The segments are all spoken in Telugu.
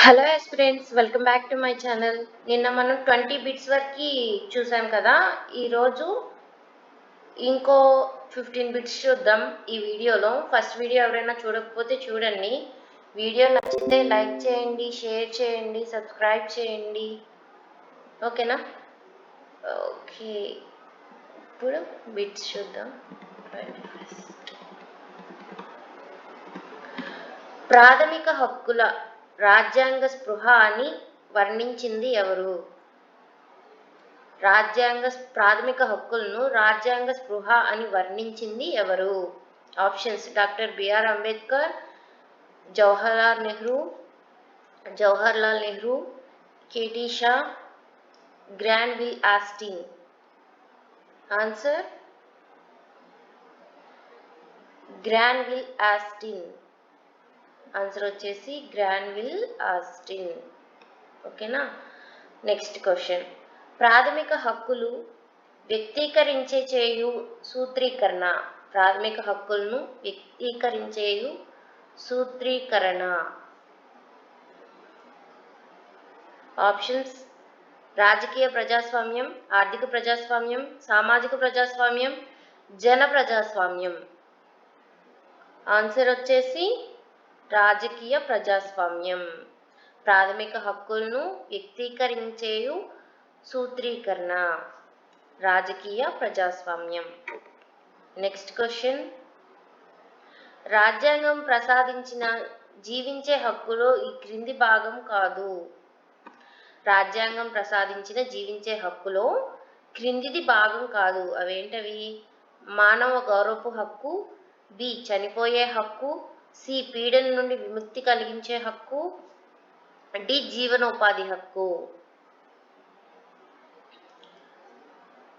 Hello aspirants welcome back to my channel నిన్న మనం ట్వంటీ బిట్స్ వరకు చూసాం కదా ఈరోజు ఇంకో ఫిఫ్టీన్ బిట్స్ చూద్దాం ఈ వీడియోలో. ఫస్ట్ వీడియో ఎవరైనా చూడకపోతే చూడండి. వీడియో నచ్చితే లైక్ చేయండి షేర్ చేయండి సబ్స్క్రైబ్ చేయండి. ఓకేనా? ఓకే. ఇప్పుడు బిట్స్ చూద్దాం. ప్రాథమిక హక్కుల రాజ్యాంగ స్పృహ అని వర్ణించింది ఎవరు? రాజ్యాంగ ప్రాథమిక హక్కులను రాజ్యాంగ స్పృహ అని వర్ణించింది ఎవరు? Options doctor B R Ambedkar Jawaharlal Nehru Jawaharlal Nehru K T Shah Granville Austin. Answer? Granville Austin. Answer వచ్చేసి గ్రాన్విల్ ఆస్టిన్ ఓకేనా నెక్స్ట్ క్వశ్చన్ ప్రాథమిక హక్కులు వ్యక్తీకరించే చేయు సూత్రీకరణ. ప్రాథమిక హక్కులను వ్యక్తీకరించేయు సూత్రీకరణ. ఆప్షన్స్ రాజకీయ ప్రజాస్వామ్యం ఆర్థిక ప్రజాస్వామ్యం సామాజిక ప్రజాస్వామ్యం జన ప్రజాస్వామ్యం. ఆన్సర్ వచ్చేసి రాజకీయ ప్రజాస్వామ్యం. ప్రాథమిక హక్కులను వ్యక్తీకరించేయు సూత్రీకరణ. రాజకీయ ప్రజాస్వామ్యం. Next question. రాజ్యాంగం ప్రసాదించిన జీవించే హక్కులో ఈ క్రింది భాగం కాదు. రాజ్యాంగం ప్రసాదించిన జీవించే హక్కులో క్రిందిది భాగం కాదు. అవేంటవి? మానవ గౌరవపు హక్కు బి చనిపోయే హక్కు సి పీడన నుండి విముక్తి కలిగించే హక్కు డి జీవనోపాధి హక్కు.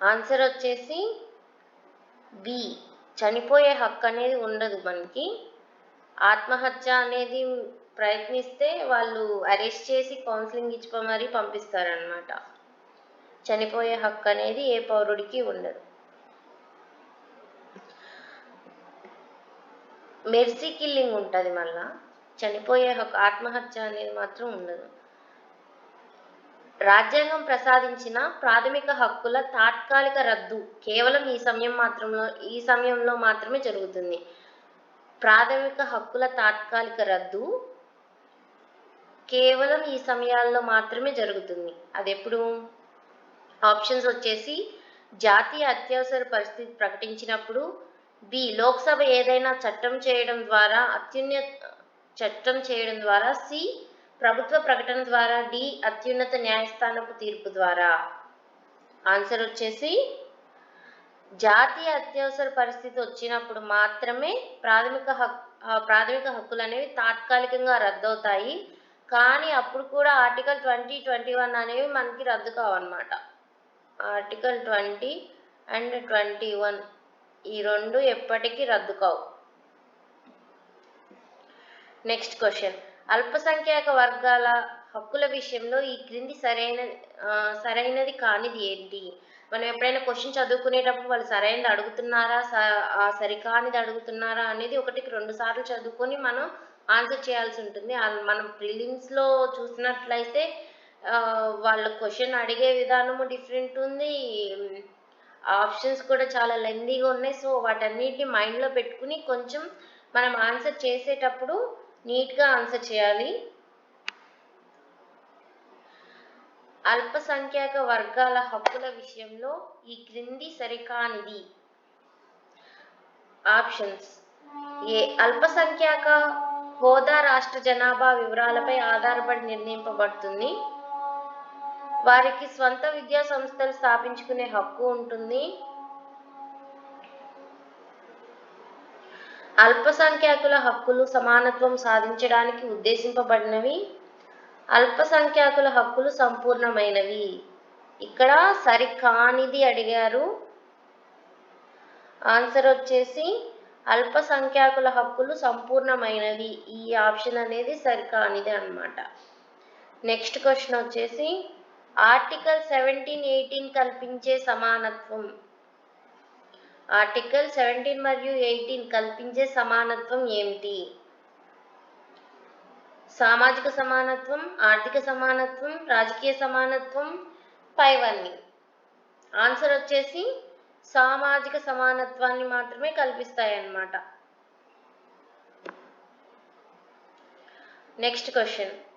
ఆన్సర్ వచ్చేసి బి. చనిపోయే హక్కు అనేది ఉండదు మనకి. ఆత్మహత్య అనేది ప్రయత్నిస్తే వాళ్ళు అరెస్ట్ చేసి కౌన్సిలింగ్ ఇచ్చి మరీ పంపిస్తారనమాట చనిపోయే హక్కు అనేది ఏ పౌరుడికి ఉండదు. మెర్సీ కిల్లింగ్ ఉంటుంది మళ్ళా. చనిపోయే హక్కు ఆత్మహత్య అనేది మాత్రం ఉండదు. రాజ్యాంగం ప్రసాదించిన ప్రాథమిక హక్కుల తాత్కాలిక రద్దు కేవలం ఈ సమయం మాత్రంలో ఈ సమయంలో మాత్రమే జరుగుతుంది. ప్రాథమిక హక్కుల తాత్కాలిక రద్దు కేవలం ఈ సమయాల్లో మాత్రమే జరుగుతుంది. అది ఎప్పుడు ఆప్షన్స్ వచ్చేసి జాతీయ అత్యవసర పరిస్థితి ప్రకటించినప్పుడు బి లోక్సభ ఏదైనా చట్టం చేయడం ద్వారా అత్యున్నత చట్టం చేయడం ద్వారా సి ప్రభుత్వ ప్రకటన ద్వారా డి అత్యున్నత న్యాయస్థానపు తీర్పు ద్వారా. ఆన్సర్ వచ్చేసి జాతీయ అత్యవసర పరిస్థితి వచ్చినప్పుడు మాత్రమే ప్రాథమిక హక్కు ప్రాథమిక హక్కులు అనేవి తాత్కాలికంగా రద్దవుతాయి. కానీ అప్పుడు కూడా ఆర్టికల్ ట్వంటీ ట్వంటీ వన్ అనేవి మనకి రద్దు కావన్నమాట. Article twenty and twenty one ఈ రెండు ఎప్పటికీ రద్దు కావు నెక్స్ట్ క్వశ్చన్ అల్పసంఖ్యాక వర్గాల హక్కుల విషయంలో ఈ క్రింది సరైన సరైనది కానిది ఏంటి? మనం ఎప్పుడైనా క్వశ్చన్ చదువుకునేటప్పుడు వాళ్ళు సరైనది అడుగుతున్నారా? సరికానిది అడుగుతున్నారా అనేది ఒకటికి రెండు సార్లు చదువుకొని మనం ఆన్సర్ చేయాల్సి ఉంటుంది. మనం ప్రిలిమ్స్లో చూసినట్లయితే వాళ్ళు క్వశ్చన్ అడిగే విధానము డిఫరెంట్ ఉంది. ఆప్షన్స్ కూడా చాలా లెందీగా ఉన్నాయి. సో వాటన్నిటిని మైండ్లో పెట్టుకుని కొంచెం మనం ఆన్సర్ చేసేటప్పుడు నీట్గా ఆన్సర్ చేయాలి. అల్పసంఖ్యాక వర్గాల హక్కుల విషయంలో ఈ క్రింది సరికానిది. ఆప్షన్స్. ఏ అల్పసంఖ్యాక హోదా రాష్ట్ర జనాభా వివరాలపై ఆధారపడి నిర్ణయింపబడుతుంది. వారికి స్వంత విద్యా సంస్థలు స్థాపించుకునే హక్కు ఉంటుంది. అల్పసంఖ్యాకుల హక్కులు సమానత్వం సాధించడానికి ఉద్దేశింపబడినవి. అల్పసంఖ్యాకుల హక్కులు సంపూర్ణమైనవి. ఇక్కడ సరికానిది అడిగారు. ఆన్సర్ వచ్చేసి అల్పసంఖ్యాకుల హక్కులు సంపూర్ణమైనవి. ఈ ఆప్షన్ అనేది సరికానిది అనమాట నెక్స్ట్ క్వశ్చన్ వచ్చేసి ఆర్టికల్ సెవెంటీన్ ఎయిటీన్ కల్పించే సమానత్వం. ఆర్టికల్ సెవెంటీన్ మరియు ఎయిటీన్ కల్పించే సమానత్వం ఏమిటి? సామాజిక సమానత్వం ఆర్థిక సమానత్వం రాజకీయ సమానత్వం పైవన్నీ. ఆన్సర్ వచ్చేసి సామాజిక సమానత్వాన్ని మాత్రమే కల్పిస్తాయి అన్నమాట నెక్స్ట్ క్వశ్చన్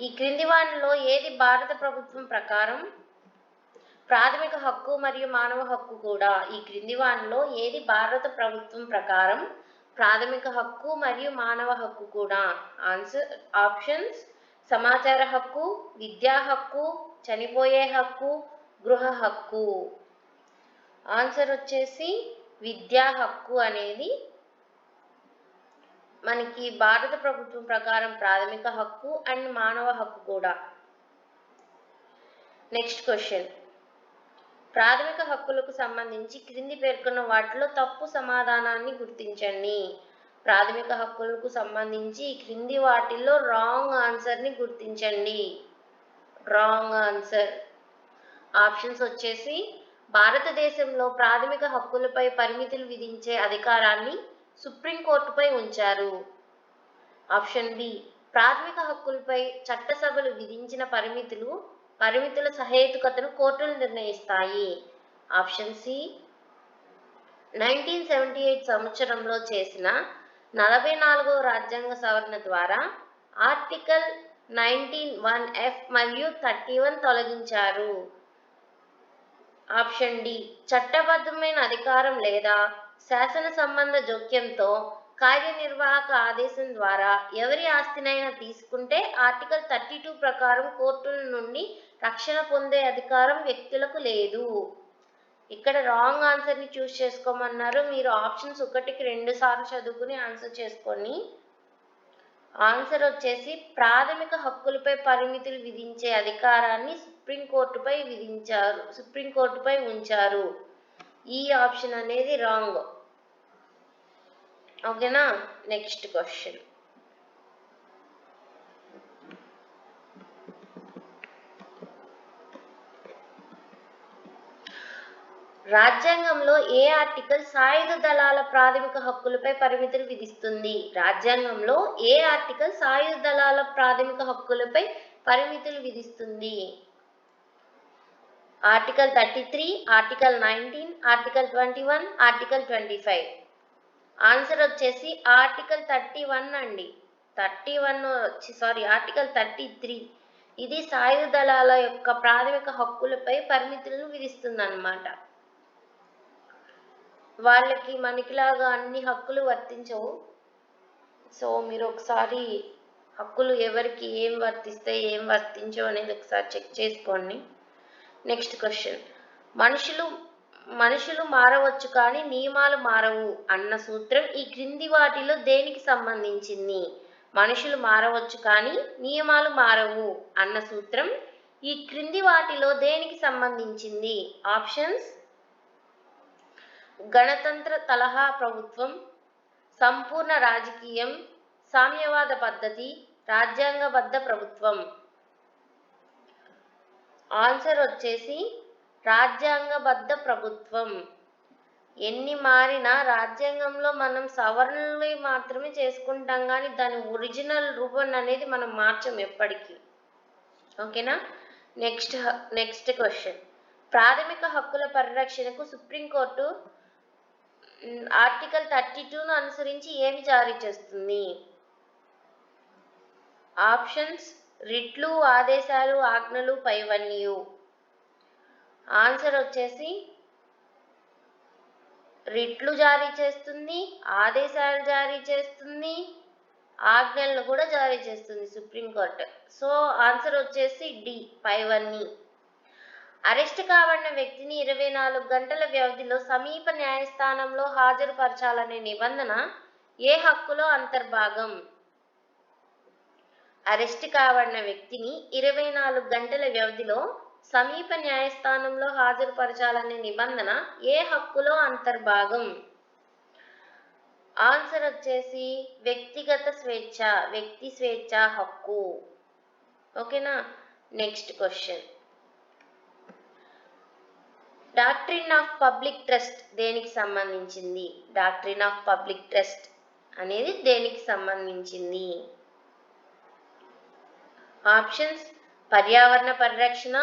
ఈ క్రింది వాటిలో ఏది భారత ప్రభుత్వం ప్రకారం ప్రాథమిక హక్కు మరియు మానవ హక్కు కూడా? ఈ క్రింది వాటిలో ఏది భారత ప్రభుత్వం ప్రకారం ప్రాథమిక హక్కు మరియు మానవ హక్కు కూడా? ఆన్సర్ ఆప్షన్స్ సమాచార హక్కు విద్యా హక్కు చనిపోయే హక్కు గృహ హక్కు. ఆన్సర్ వచ్చేసి విద్యా హక్కు అనేది మనకి భారత ప్రభుత్వం ప్రకారం ప్రాథమిక హక్కు అండ్ మానవ హక్కు కూడా. నెక్స్ట్ క్వశ్చన్ ప్రాథమిక హక్కులకు సంబంధించి క్రింది పేర్కొన్న వాటిలో తప్పు సమాధానాన్ని గుర్తించండి. ప్రాథమిక హక్కులకు సంబంధించి క్రింది వాటిల్లో రాంగ్ ఆన్సర్ని గుర్తించండి. రాంగ్ ఆన్సర్ ఆప్షన్స్ వచ్చేసి భారతదేశంలో ప్రాథమిక హక్కులపై పరిమితులు విధించే అధికారాన్ని సుప్రీంకోర్టుపై ఉంచారు. Option B. ప్రాథమిక హక్కులపై చట్టసభలు విధించిన పరిమితులు పరిమితుల సహేతుకతను కోర్టులు నిర్ణయిస్తాయి. Option C. Nineteen seventy eight సంవత్సరంలో చేసిన నలభై నాలుగవ రాజ్యాంగ సవరణ ద్వారా ఆర్టికల్ నైన్టీన్ వన్ ఎఫ్ మరియు థర్టీ వన్ తొలగించారు. Option D. చట్టబద్ధమైన అధికారం లేదా శాసన సంబంధ జోక్యంతో కార్యనిర్వాహక ఆదేశం ద్వారా ఎవరి ఆస్తినైనా తీసుకుంటే ఆర్టికల్ థర్టీ టూ ప్రకారం కోర్టుల నుండి రక్షణ పొందే అధికారం వ్యక్తులకు లేదు. ఇక్కడ రాంగ్ ఆన్సర్ని చూస్ చేసుకోమన్నారు. మీరు ఆప్షన్స్ ఒకటికి రెండు సార్లు చదువుకుని ఆన్సర్ చేసుకొని ఆన్సర్ వచ్చేసి ప్రాథమిక హక్కులపై పరిమితులు విధించే అధికారాన్ని సుప్రీంకోర్టుపై విధించారు సుప్రీంకోర్టుపై ఉంచారు. ఈ ఆప్షన్ అనేది రాంగ్. ఓకేనా? Next question. రాజ్యాంగంలో ఏ ఆర్టికల్ సాయుధ దళాల ప్రాథమిక హక్కులపై పరిమితులు విధిస్తుంది? రాజ్యాంగంలో ఏ ఆర్టికల్ సాయుధ దళాల ప్రాథమిక హక్కులపై పరిమితులు విధిస్తుంది? Article thirty three article nineteen article twenty one article twenty five answer వచ్చేసి ఆర్టికల్ థర్టీ వన్ అండి. థర్టీ వన్ వచ్చి సారీ ఆర్టికల్ థర్టీ త్రీ ఇది సాయుధ దళాల యొక్క ప్రాథమిక హక్కులపై పరిమితులను విధిస్తుంది అన్నమాట వాళ్ళకి మనకిలాగా అన్ని హక్కులు వర్తించవు. సో మీరు ఒకసారి హక్కులు ఎవరికి ఏం వర్తిస్తే ఏం వర్తించవు అనేది ఒకసారి చెక్ చేసుకోండి. నెక్స్ట్ క్వశ్చన్ మనుషులు మనుషులు మారవచ్చు కానీ నియమాలు మారవు అన్న సూత్రం ఈ క్రింది వాటిలో దేనికి సంబంధించింది? మనుషులు మారవచ్చు కానీ నియమాలు మారవు అన్న సూత్రం ఈ క్రింది వాటిలో దేనికి సంబంధించింది? ఆప్షన్స్. గణతంత్ర తలహా ప్రభుత్వం సంపూర్ణ రాజకీయం సామ్యవాద పద్ధతి రాజ్యాంగబద్ధ ప్రభుత్వం. ఆన్సర్ వచ్చేసి రాజ్యాంగబద్ధ ప్రభుత్వం. ఎన్ని మారినా రాజ్యాంగంలో మనం సవరణలు మాత్రమే చేసుకుంటాం కానీ దాని ఒరిజినల్ రూపం అనేది మనం మార్చం ఎప్పటికీ. ఓకేనా? Next next question. ప్రాథమిక హక్కుల పరిరక్షణకు సుప్రీంకోర్టు ఆర్టికల్ థర్టీ టూను అనుసరించి ఏమి జారీ చేస్తుంది? ఆప్షన్స్ రిట్లు ఆదేశాలు ఆజ్ఞలు పైవన్యు ఆన్సర్ వచ్చేసి రిట్లు జారీ చేస్తుంది ఆదేశాలు జారీ చేస్తుంది ఆజ్ఞలను కూడా జారీ చేస్తుంది సుప్రీంకోర్టు సో ఆన్సర్ వచ్చేసి డి పైవన్నీ. అరెస్ట్ కాబడిన వ్యక్తిని ఇరవై నాలుగు గంటల వ్యవధిలో సమీప న్యాయస్థానంలో హాజరుపరచాలనే నిబంధన ఏ హక్కులో అంతర్భాగం? అరెస్ట్ కాబడిన వ్యక్తిని ఇరవై నాలుగు గంటల వ్యవధిలో సమీప న్యాయస్థానంలో హాజరుపరచాలనే నిబంధన ఏ హక్కులో అంతర్భాగం? ఆన్సర్ వచ్చేసి వ్యక్తిగత స్వేచ్ఛ వ్యక్తి స్వేచ్ఛ హక్కు. ఓకేనా? Next question. Doctrine of public trust దేనికి సంబంధించింది? డాక్ట్రిన్ ఆఫ్ పబ్లిక్ ట్రస్ట్ అనేది దేనికి సంబంధించింది? ఆప్షన్స్ పర్యావరణ పరిరక్షణ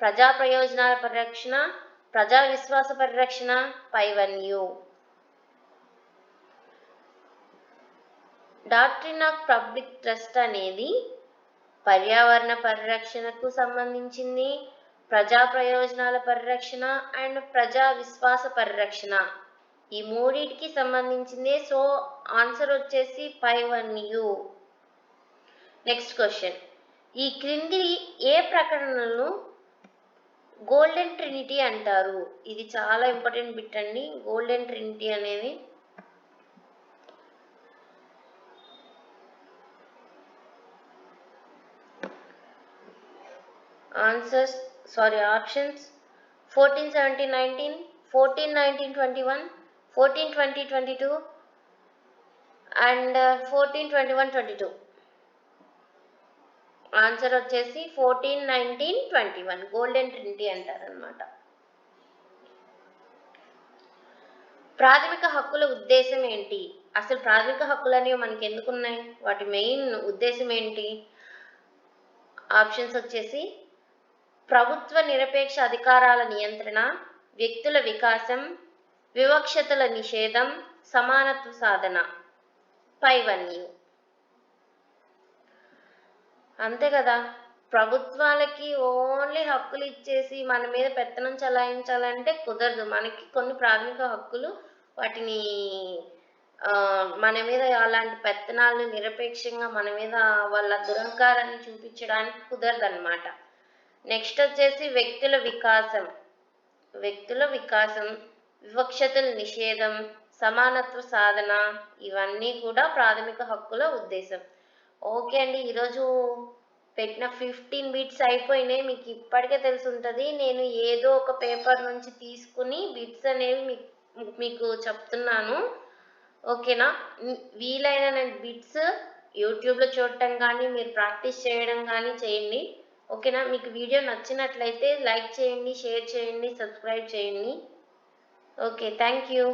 ప్రజా ప్రయోజనాల పరిరక్షణ ప్రజా విశ్వాస పరిరక్షణ పైవన్యూ డాక్ట్రిన్ ఆఫ్ పబ్లిక్ ట్రస్ట్ అనేది పర్యావరణ పరిరక్షణకు సంబంధించింది. ప్రజా ప్రయోజనాల పరిరక్షణ అండ్ ప్రజా విశ్వాస పరిరక్షణ. ఈ మూడింటికి సంబంధించింది. సో ఆన్సర్ వచ్చేసి వన్ యూ. Next question. ఈ క్రింది ఏ ప్రకటనలను గోల్డెన్ ట్రినిటీ అంటారు? ఇది చాలా ఇంపార్టెంట్ బిట్ అండి. గోల్డెన్ ట్రినిటీ అనేది answers sorry options fourteen seventeen nineteen fourteen nineteen twenty one fourteen twenty twenty two and fourteen twenty one twenty two answer వచ్చేసి fourteen nineteen twenty one. Golden trinity అంటారు అనమాట ప్రాథమిక హక్కుల ఉద్దేశం ఏంటి? అసలు ప్రాథమిక హక్కులు అనేవి మనకి ఎందుకున్నాయి వాటి మెయిన్ ఉద్దేశం ఏంటి? ఆప్షన్స్ వచ్చేసి ప్రభుత్వ నిరపేక్ష అధికారాల నియంత్రణ వ్యక్తుల వికాసం వివక్షతల నిషేధం సమానత్వ సాధన. పైవన్నీ. అంతే కదా. ప్రభుత్వాలకి ఓన్లీ హక్కులు ఇచ్చేసి మన మీద పెత్తనం చలాయించాలంటే కుదరదు. మనకి కొన్ని ప్రాథమిక హక్కులు వాటిని మన మీద అలాంటి పెత్తనాలు నిరపేక్షంగా మన మీద వాళ్ళ దురహంకారాన్ని చూపించడానికి కుదరదు అనమాట నెక్స్ట్ వచ్చేసి వ్యక్తుల వికాసం. వ్యక్తుల వికాసం వివక్షతల నిషేధం సమానత్వ సాధన ఇవన్నీ కూడా ప్రాథమిక హక్కుల ఉద్దేశం. ఓకే అండి ఈరోజు పెట్టిన ఫిఫ్టీన్ బిట్స్ అయిపోయినాయి మీకు ఇప్పటికే తెలిసి ఉంటుంది నేను ఏదో ఒక పేపర్ నుంచి తీసుకుని బిట్స్ అనేవి మీకు మీకు చెప్తున్నాను. ఓకేనా? వీలైన బిట్స్ యూట్యూబ్లో చూడటం కానీ మీరు ప్రాక్టీస్ చేయడం కానీ చేయండి. ఓకేనా? మీకు వీడియో నచ్చినట్లయితే లైక్ చేయండి షేర్ చేయండి సబ్స్క్రైబ్ చేయండి. Okay thank you.